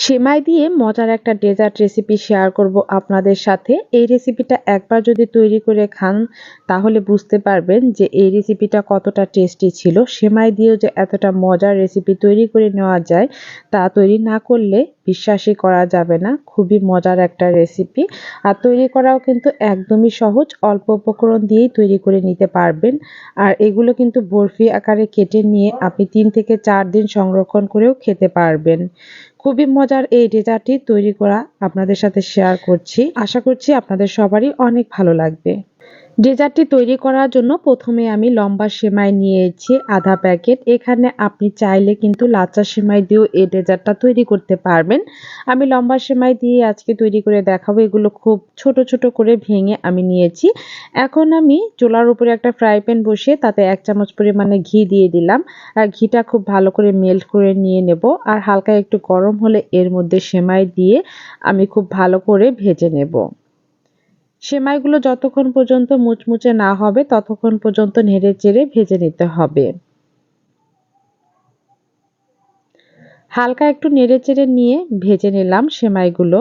সেমাই দিয়ে মজার একটা ডেজার্ট রেসিপি শেয়ার করব আপনাদের সাথে। এই রেসিপিটা একবার যদি তৈরি করে খান, তাহলে বুঝতে পারবেন যে এই রেসিপিটা কতটা টেস্টি ছিল। সেমাই দিয়েও যে এতটা মজার রেসিপি তৈরি করে নেওয়া যায়, তা তৈরি না করলে বিশ্বাসই করা যাবে না। খুবই মজার একটা রেসিপি আর তৈরি করাও কিন্তু একদমই সহজ। অল্প উপকরণ দিয়েই তৈরি করে নিতে পারবেন। আর এগুলো কিন্তু বরফি আকারে কেটে নিয়ে আপনি তিন থেকে চার দিন সংরক্ষণ করেও খেতে পারবেন। খুবই মজার এই ডেজার্টটি তৈরি করা আপনাদের সাথে শেয়ার করছি। আশা করছি আপনাদের সবারই অনেক ভালো লাগবে। ডেজার্টটি তৈরি করার জন্য প্রথমে আমি লম্বা সেমাই নিয়েছি, আধা প্যাকেট। এখানে আপনি চাইলে কিন্তু লাচা সেমাই দিয়েও এই ডেজার্টটা তৈরি করতে পারবেন। আমি লম্বা সেমাই দিয়ে আজকে তৈরি করে দেখাবো। এগুলো খুব ছোট ছোট করে ভেঙে আমি নিয়েছি। এখন আমি চোলার উপরে একটা ফ্রাই প্যান বসিয়ে তাতে এক চামচ পরিমাণে ঘি দিয়ে দিলাম। আর ঘিটা খুব ভালো করে মেল্ট করে নিয়ে নেব। আর হালকা একটু গরম হলে এর মধ্যে সেমাই দিয়ে আমি খুব ভালো করে ভেজে নেব। সেমাইগুলো যতক্ষণ পর্যন্ত মুচমুচে না হবে, ততক্ষণ পর্যন্ত নেড়ে চেড়ে ভেজে নিতে হবে। হালকা একটু নেড়ে চেড়ে নিয়ে ভেজে নিলাম সেমাইগুলো।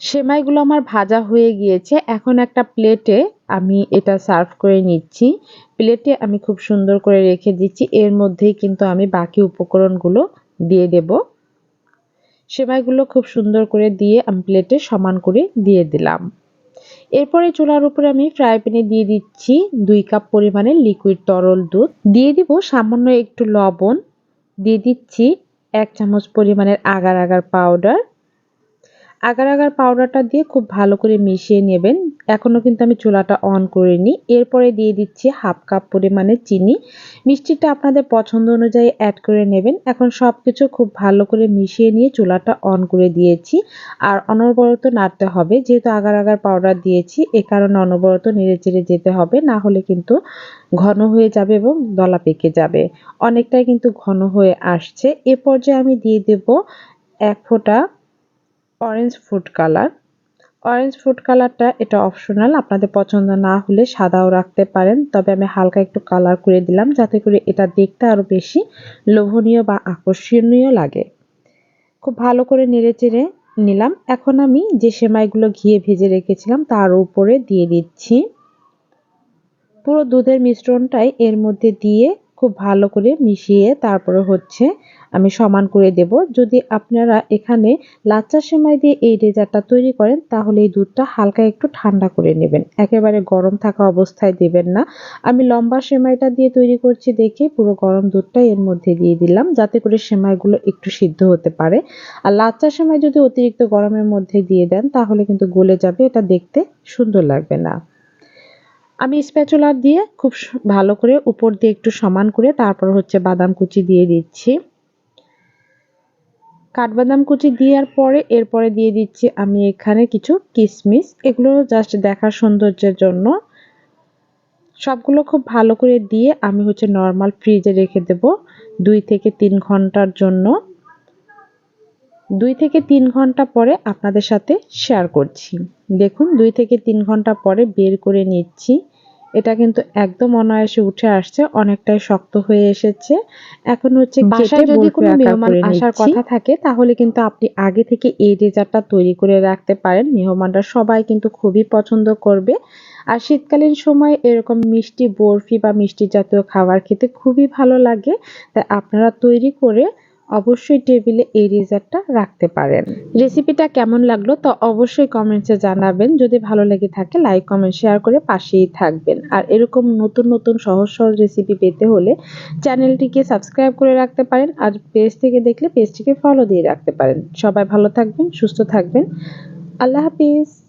সেমাইগুলো আমার ভাজা হয়ে গিয়েছে। এখন একটা প্লেটে আমি এটা সার্ভ করে নিচ্ছি। প্লেটে আমি খুব সুন্দর করে রেখে দিচ্ছি। এর মধ্যেই কিন্তু আমি বাকি উপকরণগুলো দিয়ে দেব। সেমাইগুলো খুব সুন্দর করে দিয়ে আমি প্লেটে সমান করে দিয়ে দিলাম। এরপরে চুলার উপরে আমি ফ্রাই প্যানে দিয়ে দিচ্ছি দুই কাপ পরিমাণে লিকুইড তরল দুধ। দিয়ে দিব সামান্য একটু লবণ। দিয়ে দিচ্ছি এক চামচ পরিমাণের agar agar powder. Agar agar পাউডারটা দিয়ে খুব ভালো করে মিশিয়ে নেবেন। এখনও কিন্তু আমি চুলাটা অন করিনি। এরপরে দিয়ে দিচ্ছি হাফ কাপ পরিমাণে চিনি। মিষ্টিটা আপনাদের পছন্দ অনুযায়ী অ্যাড করে নেবেন। এখন সব কিছু খুব ভালো করে মিশিয়ে নিয়ে চুলাটা অন করে দিয়েছি। আর অনবরত নাড়তে হবে। যেহেতু আগার আগার পাউডার দিয়েছি, এ কারণে অনবরত নেড়ে চেড়ে যেতে হবে। না হলে কিন্তু ঘন হয়ে যাবে এবং দলা পেকে যাবে। অনেকটাই কিন্তু ঘন হয়ে আসছে। এ পর্যায়ে আমি দিয়ে দেব এক ফোঁটা orange food colour orange food কালারটা এটা অপশনাল আপনাদের পছন্দ না হলে সাদাও রাখতে পারেন। তবে আমি হালকা একটু কালার করে দিলাম, যাতে করে এটা দেখতে আরও বেশি লোভনীয় বা আকর্ষণীয় লাগে। খুব ভালো করে নেড়ে চেড়ে নিলাম। এখন আমি যে সেমাইগুলো ঘিয়ে ভেজে রেখেছিলাম, তার উপরে দিয়ে দিচ্ছি। পুরো দুধের মিশ্রণটাই এর মধ্যে দিয়ে খুব ভালো করে মিশিয়ে তারপরে হচ্ছে আমি সমান করে দেব। যদি আপনারা এখানে লাচ্চা সেমাই দিয়ে এই ডেজার্টটা তৈরি করেন, তাহলে এই দুধটা হালকা একটু ঠান্ডা করে নেবেন। একেবারে গরম থাকা অবস্থায় দেবেন না। আমি লম্বা সেমাইটা দিয়ে তৈরি করছি দেখে পুরো গরম দুধটা এর মধ্যে দিয়ে দিলাম, যাতে করে সেমাইগুলো একটু সিদ্ধ হতে পারে। আর লাচ্চা সেমাই যদি অতিরিক্ত গরমের মধ্যে দিয়ে দেন, তাহলে কিন্তু গলে যাবে, এটা দেখতে সুন্দর লাগবে না। আমি স্প্যাচুলার দিয়ে খুব ভালো করে উপর দিয়ে একটু সমান করে তারপর হচ্ছে বাদাম কুচি দিয়ে দিচ্ছি। কাঠবাদাম কুচি দেওয়ার পরে এরপরে দিয়ে দিচ্ছি আমি এখানে কিছু কিশমিশ এগুলো জাস্ট দেখার সৌন্দর্যের জন্য। সবগুলো খুব ভালো করে দিয়ে আমি হচ্ছে নর্মাল ফ্রিজে রেখে দেব দুই থেকে তিন ঘণ্টার জন্য। দুই থেকে তিন ঘণ্টা পরে আপনাদের সাথে শেয়ার করছি। দেখুন, দুই থেকে তিন ঘণ্টা পরে বের করে নিচ্ছি। এটা কিন্তু একদম অনায়াসে উঠে আসছে অনেকটাই শক্ত হয়ে এসেছে। এখন হচ্ছে বাসায় যদি কোনো মেহমান আসার কথা থাকে তাহলে কিন্তু আপনি আগে থেকে এই ডেজার্টটা তৈরি করে রাখতে পারেন। মেহমানরা সবাই কিন্তু খুবই পছন্দ করবে। আর শীতকালীন সময় এরকম মিষ্টি বরফি বা মিষ্টি জাতীয় খাবার খেতে খুবই ভালো লাগে। তাই আপনারা তৈরি করে অবশ্যই টেবিলে এই রেজারটা রাখতে পারেন। রেসিপিটা কেমন লাগল তো অবশ্যই কমেন্টসে জানাবেন। যদি ভালো লেগে থাকে, লাইক, কমেন্ট, শেয়ার করে পাশেই থাকবেন। আর এরকম নতুন নতুন সহজ সহজ রেসিপি পেতে হলে চ্যানেলটিকে সাবস্ক্রাইব করে রাখতে পারেন আর পেজ থেকে দেখলে পেজটিকে ফলো দিয়ে রাখতে পারেন। সবাই ভালো থাকবেন, সুস্থ থাকবেন। আল্লাহ হাফিজ।